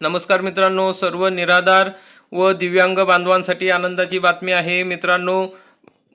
नमस्कार मित्रांनो सर्व निराधार व दिव्यांग बांधवांसाठी आनंदाची बातमी आहे. मित्रांनो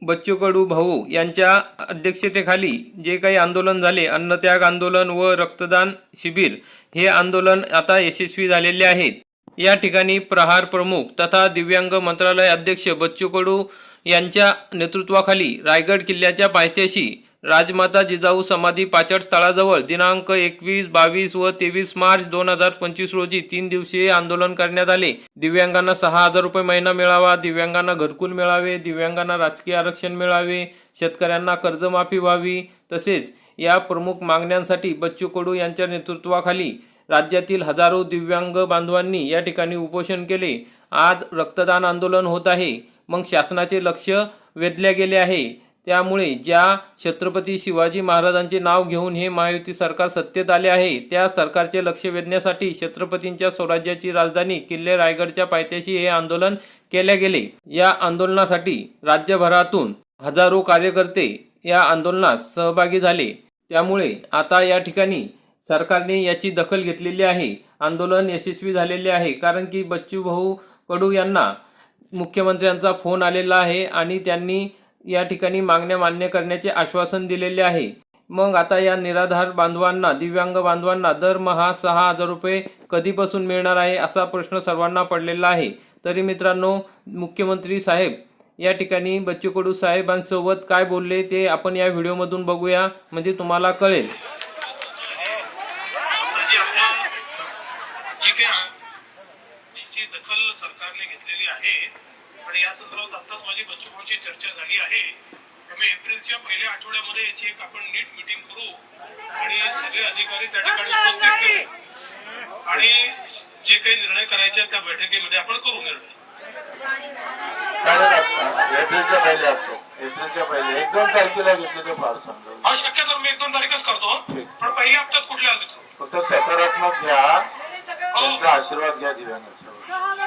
बच्चू कडू भाऊ यांच्या अध्यक्षतेखाली जे काही आंदोलन झाले अन्नत्याग आंदोलन व रक्तदान शिबिर हे आंदोलन आता यशस्वी झालेले आहेत. या ठिकाणी प्रहार प्रमुख तथा दिव्यांग मंत्रालय अध्यक्ष बच्चू कडू यांच्या नेतृत्वाखाली रायगड किल्ल्याच्या पायथ्याशी राजमाता जिजाऊ समाधी पाचड स्थळाजवळ दिनांक एकवीस बावीस व तेवीस मार्च दोन हजार पंचवीस रोजी तीन दिवसीय आंदोलन करण्यात आले. दिव्यांगांना सहा हजार रुपये महिना मिळावा दिव्यांगांना घरकुल मिळावे दिव्यांगांना राजकीय आरक्षण मिळावे शेतकऱ्यांना कर्जमाफी व्हावी तसेच या प्रमुख मागण्यांसाठी बच्चू कडू यांच्या नेतृत्वाखाली राज्यातील हजारो दिव्यांग बांधवांनी या ठिकाणी उपोषण केले. आज रक्तदान आंदोलन होत आहे. मग शासनाचे लक्ष वेधले गेले आहे. त्यामुळे ज्या छत्रपती शिवाजी महाराजांचे नाव घेऊन हे महायुती सरकार सत्तेत आले आहे त्या सरकारचे लक्ष वेधण्यासाठी छत्रपतींच्या स्वराज्याची राजधानी किल्ले रायगडच्या पायथ्याशी हे आंदोलन केले गेले. या आंदोलनासाठी राज्यभरातून हजारो कार्यकर्ते या आंदोलनात सहभागी झाले. त्यामुळे आता या ठिकाणी सरकारने याची दखल घेतलेली आहे. आंदोलन यशस्वी झालेले आहे कारण की बच्चू भाऊ कडू यांना मुख्यमंत्र्यांचा फोन आलेला आहे आणि त्यांनी या ठिकाणी मागण्या मान्य करण्याचे आश्वासन दिलेले आहे. मग आता या निराधार बांधवांना दिव्यांग बांधवांना दरमहा सहा हजार रुपये कधीपासून मिळणार आहे असा प्रश्न सर्वांना पडलेला आहे. तरी मित्रांनो मुख्यमंत्री साहेब या ठिकाणी बच्चू कडू साहेबांसोबत काय बोलले ते आपण या व्हिडिओमधून बघूया. म्हणजे तुम्हाला कळेल. म्हणजे जी काही दखल सरकारने घेतलेली आहे आणि या संदर्भात आताच माझी बच्चूभाऊची चर्चा झाली आहे. त्यामुळे एप्रिलच्या पहिल्या आठवड्यामध्ये याची एक आपण नीट मिटिंग करू आणि सगळे अधिकारी त्या ठिकाणी उपस्थित करू. आणि जे काही निर्णय करायचे आहेत त्या बैठकीमध्ये आपण करू निर्णय. एप्रिलच्या पहिले असतो. एप्रिलच्या पहिले. एक दोन तारखेला घेतले तर फार समजेल. हा शक्यतो मी एक दोन तारीखच करतो. पण पहिल्या हप्त्यात कुठल्या आले फक्त सकारात्मक घ्या. त्यांचा आशीर्वाद घ्या दिव्यांगाचा.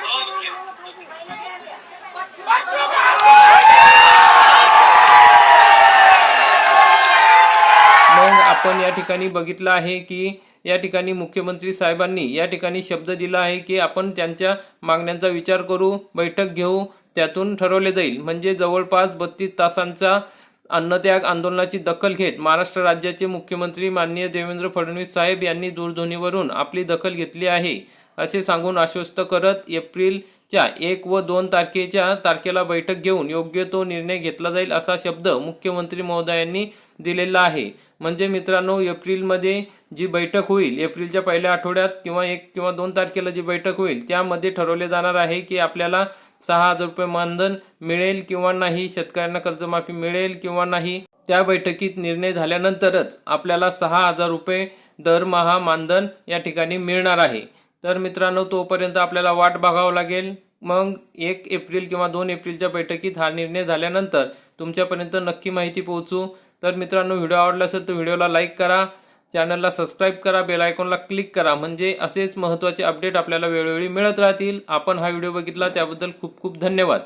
हो. मग आपण या ठिकाणी बघितलं आहे की या ठिकाणी मुख्यमंत्री साहेबांनी या ठिकाणी शब्द दिला आहे की आपण त्यांच्या मागण्यांचा विचार करू बैठक घेऊ त्यातून ठरवले जाईल. म्हणजे जवळपास बत्तीस तासांचा अन्नत्याग आंदोलनाची दखल घेत महाराष्ट्र राज्याचे मुख्यमंत्री माननीय देवेंद्र फडणवीस साहेब यांनी दूरध्वनीवरून आपली दखल घेतली आहे असे सांगून आश्वस्त करत एप्रिल च्या एक व दोन तारखेच्या तारखेला बैठक घेऊन योग्य तो निर्णय घेतला जाईल असा शब्द मुख्यमंत्री महोदयांनी दिलेला आहे. म्हणजे मित्रांनो एप्रिलमध्ये जी बैठक होईल एप्रिलच्या पहिल्या आठवड्यात किंवा एक किंवा दोन तारखेला जी बैठक होईल त्यामध्ये ठरवले जाणार आहे की आपल्याला सहा हजार रुपये मानधन मिळेल किंवा नाही शेतकऱ्यांना कर्जमाफी मिळेल किंवा नाही त्या बैठकीत निर्णय झाल्यानंतरच आपल्याला सहा हजार रुपये दरमहा मानधन या ठिकाणी मिळणार आहे. तर मित्रांनो तोपर्यंत आपल्याला वाट बघावं लागेल. मग एक एप्रिल किंवा दोन एप्रिलच्या बैठकीत हा निर्णय झाल्यानंतर तुमच्यापर्यंत नक्की माहिती पोहोचू. तर मित्रांनो व्हिडिओ आवडला असेल तर व्हिडिओला लाईक करा चॅनलला सबस्क्राईब करा बेल आयकॉनला क्लिक करा. म्हणजे असेच महत्त्वाचे अपडेट आपल्याला वेळोवेळी मिळत राहतील. आपण हा व्हिडिओ बघितला त्याबद्दल खूप खूप धन्यवाद.